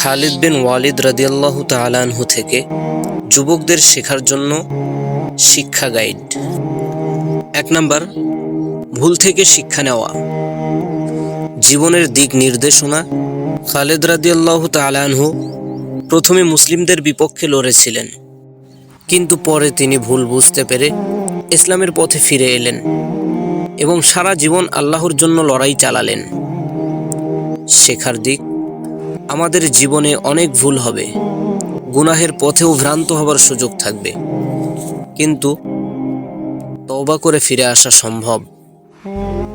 খালিদ বিন ওয়ালিদ রাদিয়াল্লাহ তালানহু থেকে যুবকদের শেখার জন্য শিক্ষা গাইড। এক নাম্বার, ভুল থেকে শিক্ষা নেওয়া। জীবনের দিক নির্দেশনা। খালেদ রাদিয়াল্লাহ তালানহু প্রথমে মুসলিমদের বিপক্ষে লড়েছিলেন, কিন্তু পরে তিনি ভুল বুঝতে পেরে ইসলামের পথে ফিরে এলেন এবং সারা জীবন আল্লাহর জন্য লড়াই চালালেন। শেখার দিক আমাদের জীবনে অনেক ভুল হবে। গুনাহের পথেও ভ্রান্ত হবার সুযোগ থাকবে। কিন্তু তওবা করে ফিরে আসা সম্ভব।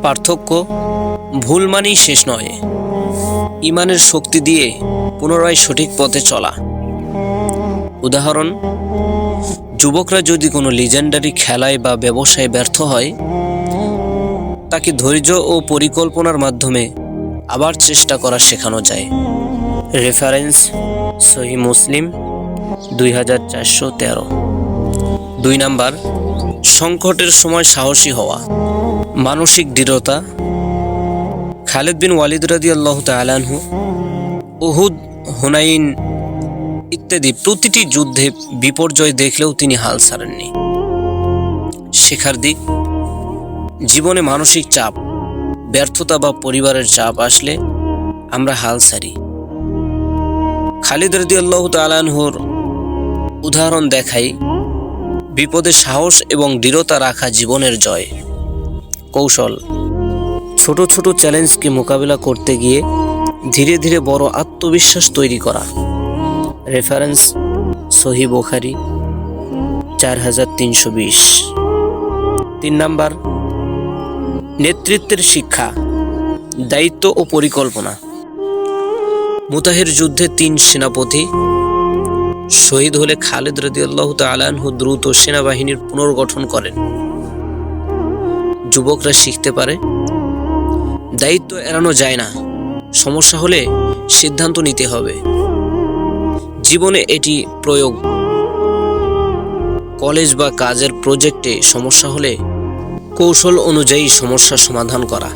পার্থক্য, ভুল মানেই শেষ নয়। ইমানের শক্তি দিয়ে পুনরায় সঠিক পথে চলা। উদাহরণ, যুবকরা যদি কোনো লিজেন্ডারি খেলায় বা ব্যবসায় ব্যর্থ হয়, তাকে ধৈর্য ও পরিকল্পনার মাধ্যমে আবার চেষ্টা করা শেখানো যায়। রেফারেন্স সহি মুসলিম দুই হাজার চারশো তেরো। দুই নাম্বার, সংকটের সময় সাহসী হওয়া, মানসিক দৃঢ়তা। খালেদ বিন ওয়ালিদ রাদি আল্লাহ তালানহু উহুদ, হুনাইন ইত্যাদি প্রতিটি যুদ্ধে বিপর্যয় দেখলেও তিনি হাল ছাড়েননি। শেখার দিক, জীবনে মানসিক চাপ, ব্যর্থতা বা পরিবারের চাপ আসলে আমরা হাল ছাড়ি। খালিদ রদি আল্লাহ তালানহুর উদাহরণ দেখাই বিপদে সাহস এবং দৃঢ়তা রাখা জীবনের জয়। কৌশল। ছোট ছোট চ্যালেঞ্জকে মোকাবিলা করতে গিয়ে ধীরে ধীরে বড় আত্মবিশ্বাস তৈরি করা। রেফারেন্স, সহি বোখারি, চার হাজার তিনশো বিশ। তিন নাম্বার, নেতৃত্বের শিক্ষা, দায়িত্ব ও পরিকল্পনা। মুতাহের যুদ্ধে তিন সেনাপতি শহীদ হলে খালেদ রদিয়াল্লাহ তালানহু দ্রুত সেনাবাহিনীর পুনর্গঠন করেন। যুবকরা শিখতে পারে, দায়িত্ব এড়ানো যায় না, সমস্যা হলে সিদ্ধান্ত নিতে হবে। জীবনে এটি প্রয়োগ, কলেজ বা কাজের প্রজেক্টে সমস্যা হলে কৌশল অনুযায়ী সমস্যা সমাধান করা।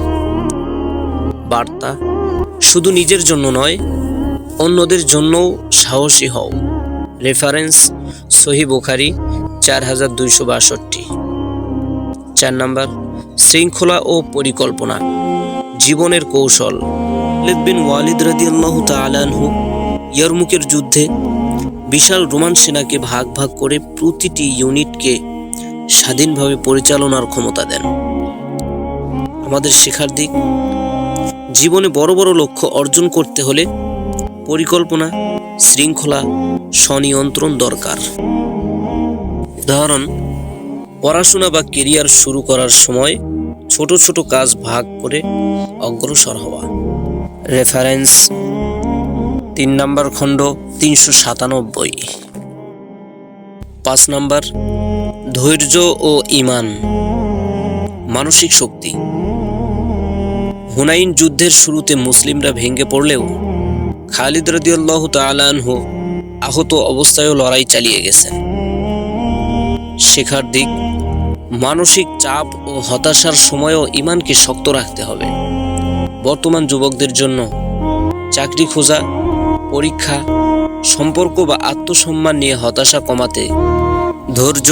বার্তা, শুধু নিজের জন্য নয় অন্যদের জন্যও সাহসী হও। রেফারেন্স, সহি বোখারি, চার হাজার দুইশো বাষট্টি। চার নাম্বার, শৃঙ্খলা ও পরিকল্পনা। জীবনের কৌশল। বিন ওয়ালিদ রাদিয়াল্লাহ তালানহু ইয়ারমুকের যুদ্ধে বিশাল রোমান সেনাকে ভাগ ভাগ করে প্রতিটি ইউনিটকে স্বাধীনভাবে পরিচালনার ক্ষমতা দেন। আমাদের শেখার দিক, জীবনে বড় বড় লক্ষ্য অর্জন করতে হলে পরিকল্পনা, শৃঙ্খলা, স্বনিয়ন্ত্রণ দরকার। উদাহরণ, পড়াশোনা বা কেরিয়ার শুরু করার সময় ছোট ছোট কাজ ভাগ করে অগ্রসর হওয়া। রেফারেন্স, তিন নম্বর খণ্ড, তিনশো সাতানব্বই। পাঁচ নম্বর, ধৈর্য ও ইমান, মানসিক শক্তি। হুনাইন যুদ্ধের শুরুতে মুসলিমরা ভেঙে পড়লেও খালিদ রদিয়াল্লাহ তালানহু আহত অবস্থায়ও লড়াই চালিয়ে গেছেন। শেখার দিক, মানসিক চাপ ও হতাশার সময়ও ইমানকে শক্ত রাখতে হবে। বর্তমান যুবকদের জন্য চাকরি খোঁজা, পরীক্ষা, সম্পর্ক বা আত্মসম্মান নিয়ে হতাশা কমাতে ধৈর্য,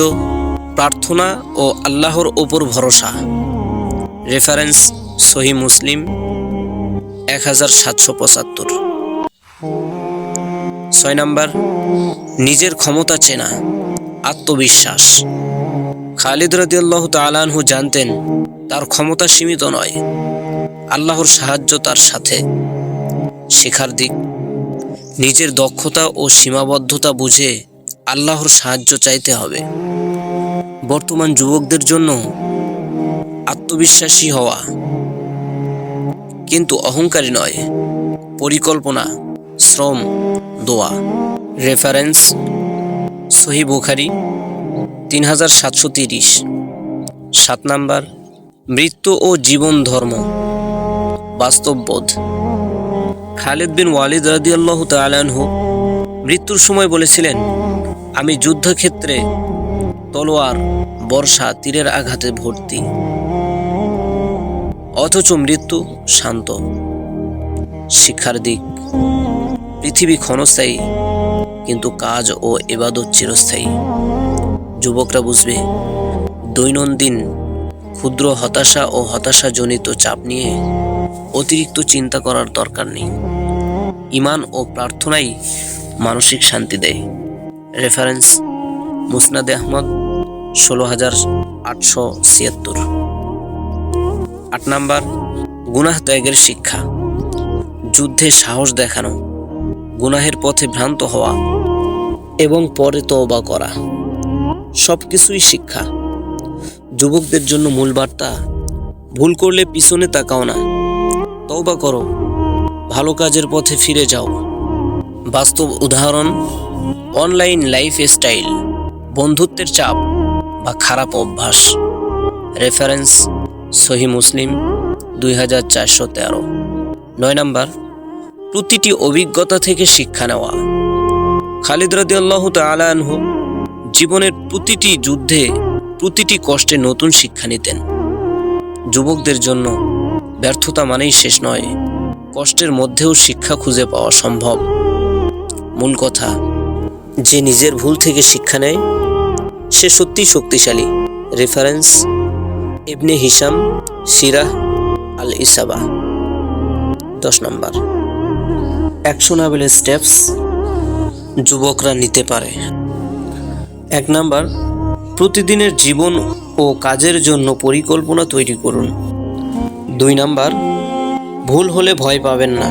প্রার্থনা ও আল্লাহর ওপর ভরসা। রেফারেন্স, সহি মুসলিম, এক হাজার সাতশো পঁচাত্তর। ছয় নাম্বার, নিজের ক্ষমতা চেনা, আত্মবিশ্বাস। খালিদ রাদিয়াল্লাহ তালানহু জানতেন, তার ক্ষমতা সীমিত নয়, আল্লাহর সাহায্য তার সাথে। শেখার দিক, নিজের দক্ষতা ও সীমাবদ্ধতা বুঝে আল্লাহর সাহায্য চাইতে হবে। বর্তমান যুবকদের জন্য আত্মবিশ্বাসী হওয়া কিন্তু অহংকারী নয়, পরিকল্পনা। শ্রম, দোয়া। রেফারেন্স সহি বুখারি তিন হাজার সাতশো তিরিশ। সাত নাম্বার, মৃত্যু ও জীবন ধর্ম, বাস্তববোধ। খালিদ বিন ওয়ালিদ রাদিয়াল্লাহু তাআলাহু মৃত্যুর সময় বলেছিলেন, আমি যুদ্ধক্ষেত্রে তলোয়ার, বর্ষা, তীরের আঘাতে ভর্তি। অথচ মৃত্যু শান্ত। শিক্ষার দিক। পৃথিবী ক্ষণস্থায়ী, কিন্তু কাজ ও এবাদত চিরস্থায়ী। যুবকরা বুঝবে, দৈনন্দিন ক্ষুদ্র হতাশা ও হতাশাজনিত চাপ নিয়ে অতিরিক্ত চিন্তা করার দরকার নেই। ইমান ও প্রার্থনাই মানসিক শান্তি দেয়। রেফারেন্স, মুসনাদে আহমদ, ষোলো হাজার আটশো ছিয়াত্তর। আট নাম্বার, গুনাহ ত্যাগের শিক্ষা। যুদ্ধে সাহস দেখানো। গুনাহের পথে ভ্রান্ত হওয়া এবং পরে তওবা করা। সব কিছুই শিক্ষা। যুবকদের জন্য মূল বার্তা, ভুল করলে পিছনে তাকাও না। তওবা করো। ভালো কাজের পথে ফিরে যাও। বাস্তব উদাহরণ, অনলাইন লাইফ স্টাইল, বন্ধুত্বের চাপ বা খারাপ অভ্যাস। রেফারেন্স, সহি মুসলিম, দুই হাজার চারশো তেরো। নয় নাম্বার প্রতিটি অভিজ্ঞতা থেকে শিক্ষা নেওয়া। খালিদ রাদিয়াল্লাহ তাআলা আনহু জীবনের প্রতিটি যুদ্ধে প্রতিটি কষ্টে নতুন শিক্ষা নিতেন। যুবকদের জন্য ব্যর্থতা মানেই শেষ নয়, কষ্টের মধ্যেও শিক্ষা খুঁজে পাওয়া সম্ভব। মূল কথা, যে নিজের ভুল থেকে শিক্ষা নেয়, সে সত্যি শক্তিশালী। রেফারেন্স, ইবনে হিসাম সিরাহ আল ইসাবা দশ নম্বর। অ্যাকশনাবেল স্টেপস যুবকরা নিতে পারে। এক নাম্বার, প্রতিদিনের জীবন ও কাজের জন্য পরিকল্পনা তৈরি করুন। দুই নাম্বার, ভুল হলে ভয় পাবেন না।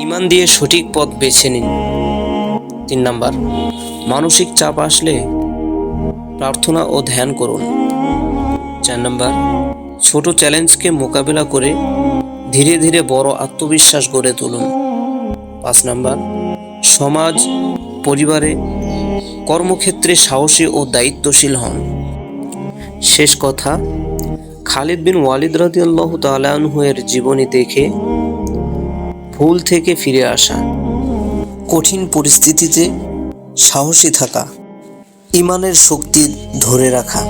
ইমান দিয়ে সঠিক পথ বেছে নিন। তিন নাম্বার, মানসিক চাপ আসলে প্রার্থনা ও ধ্যান করুন। চার নাম্বার, ছোট চ্যালেঞ্জকে মোকাবেলা করে ধীরে ধীরে বড় আত্মবিশ্বাস গড়ে তুলুন। পাঁচ নাম্বার, সমাজ, পরিবারে কর্মক্ষেত্রে সাহসী ও দায়িত্বশীল হন। শেষ কথা, খালিদ বিন ওয়ালিদ রাদিয়াল্লাহু এর জীবনী দেখে ভুল থেকে ফিরে আসা, কঠিন পরিস্থিতিতে সাহসী থাকা, ইমানের শক্তি ধরে রাখা।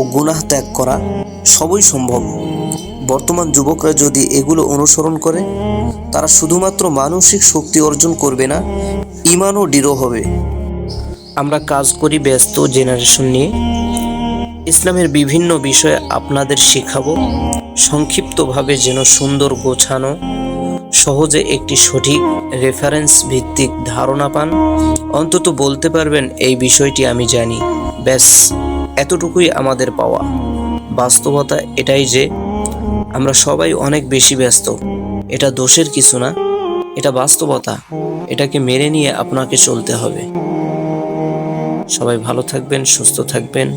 ও গুনাহ ত্যাগ করা সবই সম্ভব। বর্তমান যুবকরা যদি এগুলো অনুসরণ করে, তারা শুধুমাত্র মানসিক শক্তি অর্জন করবে না ইমানও দৃঢ় হবে। আমরা কাজ করি ব্যস্ত জেনারেশন নিয়ে। ইসলামের বিভিন্ন বিষয়ে আপনাদের শেখাবো। সংক্ষিপ্তভাবে যেন সুন্দর গোছানো, সহজে একটি সঠিক রেফারেন্স ভিত্তিক ধারণা পান। অন্তত বলতে পারবেন, এই বিষয়টি আমি জানি। ব্যাস। এতটুকুই আমাদের পাওয়া। বাস্তবতা এটাই যে, আমরা সবাই অনেক বেশি ব্যস্ত। এটা দোষের কিছু না, এটা বাস্তবতা। এটাকে মেনে নিয়ে আপনাকে চলতে হবে। সবাই ভালো থাকবেন, সুস্থ থাকবেন।